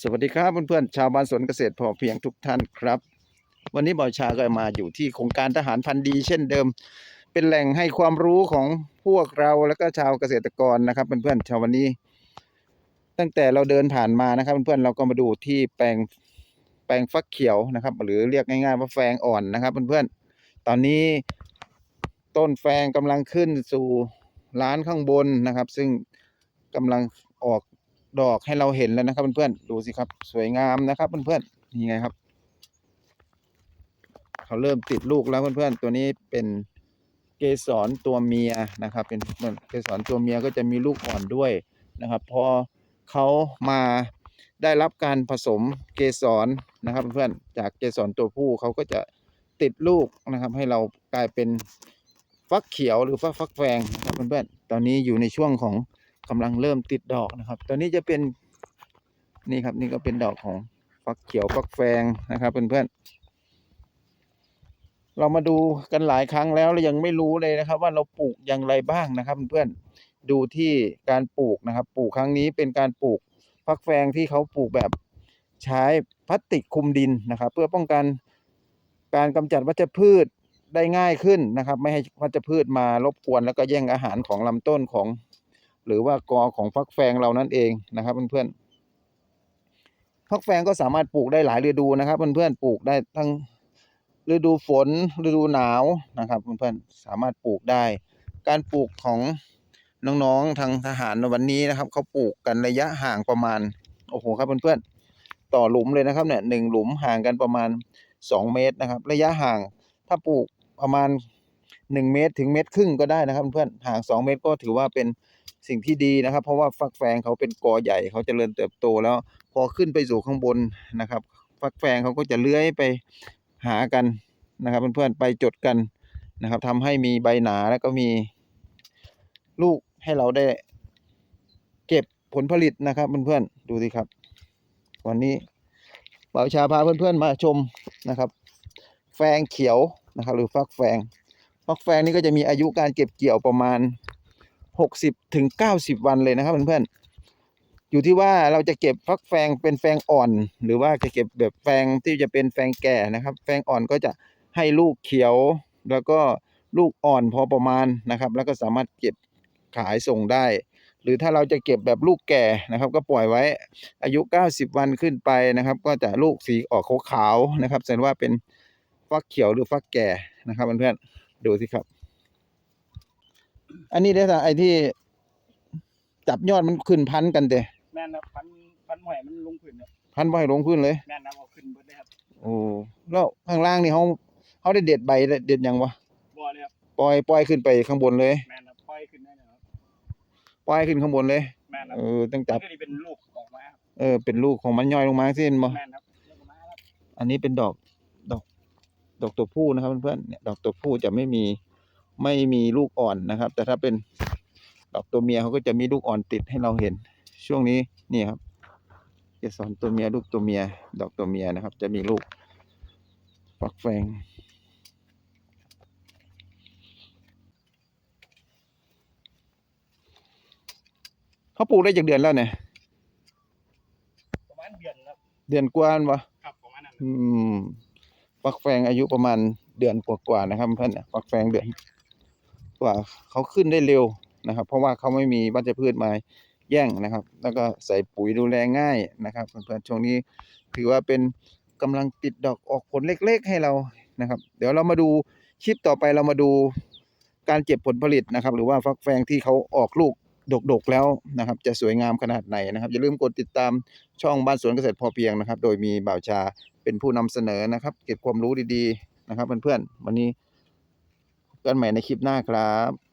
สวัสดีครับเพื่อนๆชาวบ้านสวนเกษตรพอเพียงทุกท่านครับ วันนี้บอยชาก็มาอยู่ที่โครงการทหารพันธุ์ดี เช่นเดิม เป็นแหล่งให้ความรู้ของพวกเราแล้วก็ชาวเกษตรกรนะครับเพื่อนๆชาววันนี้ ตั้งแต่เราเดินผ่านมานะครับเพื่อนๆเราก็มาดูที่แปลงแปลงฟักเขียวนะครับ หรือเรียกง่ายๆว่าแฟงอ่อนนะครับเพื่อนๆตอนนี้ต้นแฟงกำลังขึ้นสู่ร้านข้างบนนะครับ ซึ่งกำลังออก ดอกให้เราเห็นแล้วนะครับเพื่อนๆดูสิครับสวยงามนะครับเพื่อนๆนี่ไงครับเขาเริ่มติดลูกแล้วเพื่อนๆตัวนี้เป็นเกสรตัวเมียนะครับ เป็นเกสรตัวเมียก็จะมีลูกอ่อนด้วยนะครับ พอเขามาได้รับการผสมเกสรนะครับ เพื่อนๆจากเกสรตัวผู้เขาก็จะติดลูกนะครับ ให้เรากลายเป็นฟักเขียวหรือฟักฟักแฟงนะครับเพื่อนๆตอนนี้อยู่ในช่วงของ กำลังเริ่มติดดอกนะครับ ตอนนี้จะเป็นนี่ครับนี่ก็เป็นดอกของฟักเขียวฟักแฟงนะครับเพื่อนๆ เรามาดูกันหลายครั้งแล้วเรายังไม่รู้เลยนะครับ ว่าเราปลูกอย่างไรบ้างนะครับเพื่อนๆดูที่การปลูกนะครับ ปลูกครั้งนี้เป็นการปลูกฟักแฟงที่เขาปลูกแบบใช้พลาสติกคลุมดินนะครับ เพื่อป้องกันการกำจัดวัชพืชได้ง่ายขึ้นนะครับ ไม่ให้วัชพืชมารบกวนแล้วก็แย่งอาหารของลำต้นของ หรือว่ากอของฟักแฟงเรานั่นเองนะครับเพื่อนๆฟักแฟงก็สามารถปลูกได้หลายฤดูนะครับเพื่อนๆปลูกได้ทั้งฤดูฝนฤดูหนาวนะครับเพื่อนๆสามารถปลูกได้ การปลูกของน้องๆทางทหารในวันนี้นะครับเขาปลูกกันระยะห่างประมาณโอ้โหครับเพื่อนๆต่อหลุมเลยนะครับเนี่ยหนึ่งหลุมห่างกันประมาณสองเมตรนะครับ ระยะห่างถ้าปลูกประมาณ หนึ่งเมตรถึงเมตรครึ่งก็ได้นะครับเพื่อนๆห่างสองเมตรก็ถือว่าเป็นสิ่งที่ดีนะครับ เพราะว่าฟักแฟงเขาเป็นกอใหญ่เขาจเจริญเติบโตแล้ว พอขึ้นไปสู่ข้างบนนะครับ ฟักแฟงเขาก็จะเลื้อยไปหากันนะครับเพื่อนๆไปจดกันนะครับทำให้มีใบหนาแล้วก็มีลูกให้เราได้เก็บผลผลิตนะครับเพื่อนๆดูสิครับ วันนี้เป่าชาพาเพื่อนๆมาชมนะครับ แฟงเขียวนะครับ หรือฟักแฟง ฟักแฟงนี่ก็จะมีอายุการเก็บเกี่ยวประมาณหกสิบถึงเก้าสิบวันเลยนะครับเพื่อนๆอยู่ที่ว่าเราจะเก็บฟักแฟงเป็นแฟงอ่อน หรือว่าจะเก็บแบบแฟงที่จะเป็นแฟงแก่นะครับ แฟงอ่อนก็จะให้ลูกเขียว แล้วก็ลูกอ่อนพอประมาณนะครับ แล้วก็สามารถเก็บขายส่งได้ หรือถ้าเราจะเก็บแบบลูกแก่นะครับ ก็ปล่อยไว้อายุ 90 วันขึ้นไปนะครับ ก็จะลูกสีออกขาวๆนะครับแสดงว่าเป็นฟักเขียวหรือฟักแก่นะครับเพื่อนๆ ดูสิครับ อันนี้ได้แต่ไอ้ที่ จับยอดมันขึ้นพันกันเด้แม่นครับพันพันหอยมันลงพื้นครับพันไว้ลงพื้นเลย แม่นครับเอาขึ้นเบิดเลยครับโอ้แล้วข้างล่างนี่เขาเขาได้เด็ดใบได้เด็ดหยังวะบ่อเลยครับปล่อยปล่อยขึ้นไปข้างบนเลยแม่นครับปล่อยขึ้นได้นะครับปล่อยขึ้นข้างบนเลยแม่นครับเออตั้งมัจันบก็จะเป็นลูกออกมาครับเออเป็นลูกของมันย่อยลงมาสิเห็นบ่แม่นครับแล้วก็มาครับอันนี้เป็นดอกดอก ดอกตัวผู้นะครับเพื่อนๆเนี่ยดอกตัวผู้จะไม่มีไม่มีลูกอ่อนนะครับ แต่ถ้าเป็นดอกตัวเมียเขาก็จะมีลูกอ่อนติดให้เราเห็น ช่วงนี้นี่ครับเกสรตัวเมียลูกตัวเมีย ดอกตัวเมียนะครับ จะมีลูกฟักแฟงเขาปลูกได้จากเดือนแล้วเนี่ยประมาณเดือนครับเดือนกว่าอันวะครับประมาณนั้นอืม ฟักแฟงอายุประมาณเดือนกว่าๆนะครับเพื่อนฟักแฟงเดือนกว่าเขาขึ้นได้เร็วนะครับ เพราะว่าเขาไม่มีวัชพืชมาแย่งนะครับ แล้วก็ใส่ปุ๋ยดูแลง่ายนะครับเพื่อนๆช่วงนี้ถือว่าเป็นกำลังติดดอกออกผลเล็ก ๆ ให้เรานะครับ เดี๋ยวเรามาดูคลิปต่อไปเรามาดูการเก็บผลผลิตนะครับ หรือว่าฟักแฟงที่เขาออกลูก ดกๆแล้วนะครับ จะสวยงามขนาดไหนนะครับ อย่าลืมกดติดตามช่องบ้านสวนเกษตรพอเพียงนะครับ โดยมีบ่าวชาเป็นผู้นำเสนอนะครับ เก็บความรู้ดีๆนะครับเพื่อนๆวันนี้พบกันใหม่ในคลิปหน้าครับ